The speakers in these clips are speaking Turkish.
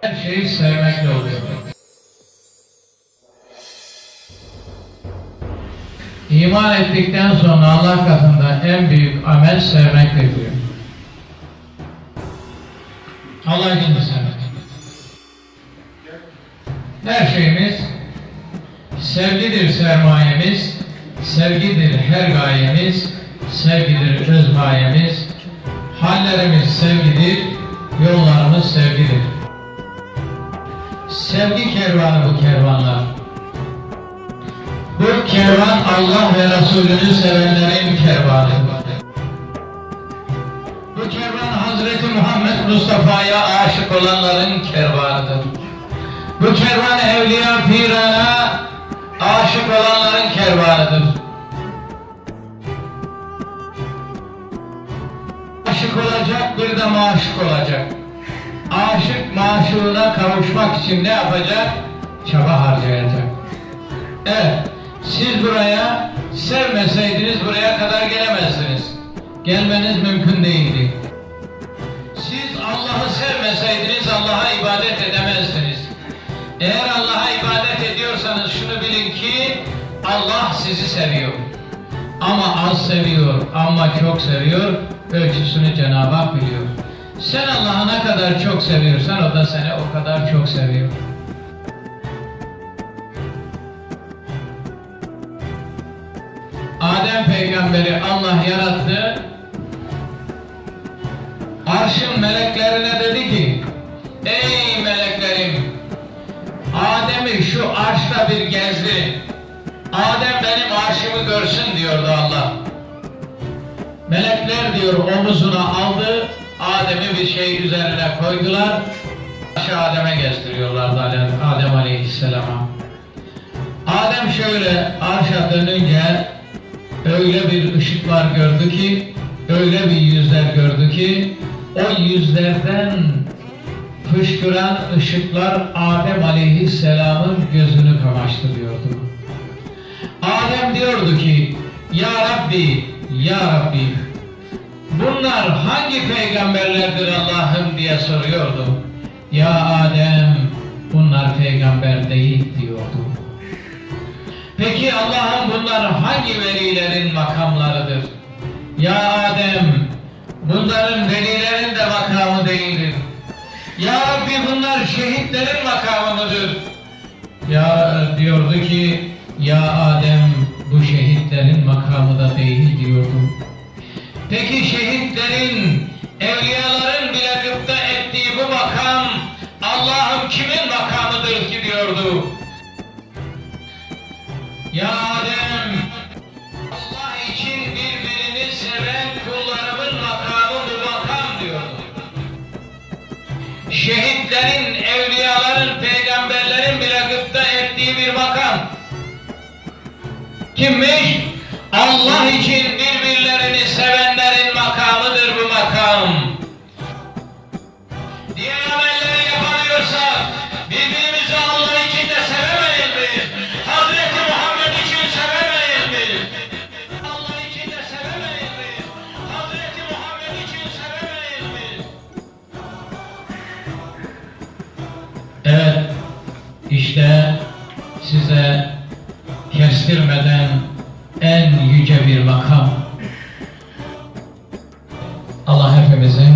Her şeyi sevmekle oluyor. İman ettikten sonra Allah katında en büyük amel sevmekle diyor. Allah için de sevmek. Her şeyimiz sevgidir sermayemiz, sevgidir her gayemiz, sevgidir öz gayemiz, hallerimiz sevgidir, yollarımız sevgidir. Sevgi kervanı bu kervanlar. Bu kervan Allah ve Resulünü sevenlerin kervanı. Bu kervan Hazreti Muhammed Mustafa'ya aşık olanların kervanıdır. Bu kervan evliya pirana aşık olanların kervanıdır. Aşık olacak bir de maşık olacak. Aşık maşuğuna kavuşmak için ne yapacak? Çaba harcayacak. Evet, siz buraya sevmeseydiniz buraya kadar gelemezsiniz. Gelmeniz mümkün değildi. Siz Allah'ı sevmeseydiniz Allah'a ibadet edemezdiniz. Eğer Allah'a ibadet ediyorsanız şunu bilin ki Allah sizi seviyor. Ama az seviyor, ama çok seviyor. Ölçüsünü Cenab-ı Hak biliyor. Sen Allah'ı ne kadar çok seviyorsan o da seni o kadar çok seviyor. Adem peygamberi Allah yarattı. Arşın meleklerine dedi ki, Ey meleklerim, Adem'i şu arşta bir gezdirin. Adem benim arşımı görsün diyordu Allah. Melekler diyor omuzuna aldı, Adem'i bir şey üzerine koydular. Arşı Adem'e gezdiriyorlardı Adem Aleyhisselam'a. Adem şöyle arşa dönünce öyle bir ışıklar gördü ki, öyle bir yüzler gördü ki, o yüzlerden fışkıran ışıklar Adem Aleyhisselam'ın gözünü kamaştırıyordu. Adem diyordu ki, Ya Rabbi, Ya Rabbi, bunlar hangi peygamberlerdir Allah'ım diye soruyordu. Ya Adem, bunlar peygamber değil diyordu. Peki Allah'ım bunlar hangi velilerin makamlarıdır? Ya Adem, bunların velilerin de makamı değildir. Ya Rabbi bunlar şehitlerin makamı mıdır? Ya diyordu ki, ya Adem bu şehitlerin makamı da değil diyordu. Peki şehitlerin, evliyaların bile gıpta ettiği bu makam, Allah'ım kimin makamıdır ki diyordu. Ya Adem, Allah için birbirini seven kullarımın makamı bu makam diyordu. Şehitlerin, evliyaların, peygamberlerin bile gıpta ettiği bir makam. Kimmiş? Allah için birbirlerini sevenlerin size kestirmeden en yüce bir makam. Allah hepimizin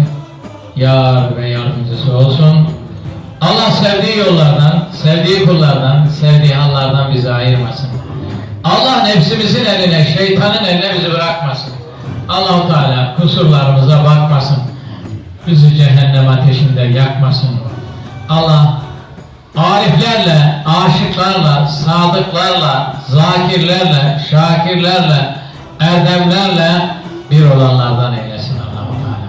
yar ve yardımcısı olsun. Allah sevdiği yollardan, sevdiği kullardan, sevdiği hallardan bizi ayırmasın. Allah nefsimizin eline, şeytanın eline bizi bırakmasın. Allahu Teala kusurlarımıza bakmasın. Bizi cehennem ateşinde yakmasın. Allah ariflerle, aşıklarla, sadıklarla, zakirlerle, şakirlerle, erdemlerle bir olanlardan eylesin Allah-u Teala.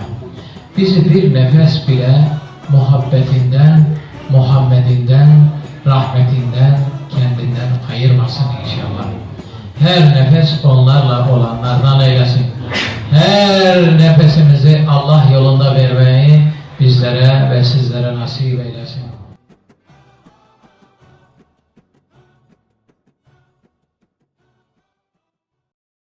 Bizi bir nefes bile muhabbetinden, Muhammedinden, rahmetinden, kendinden ayırmasın inşallah. Her nefes onlarla olanlardan eylesin. Her nefesimizi Allah yolunda vermeyi bizlere ve sizlere nasip eylesin.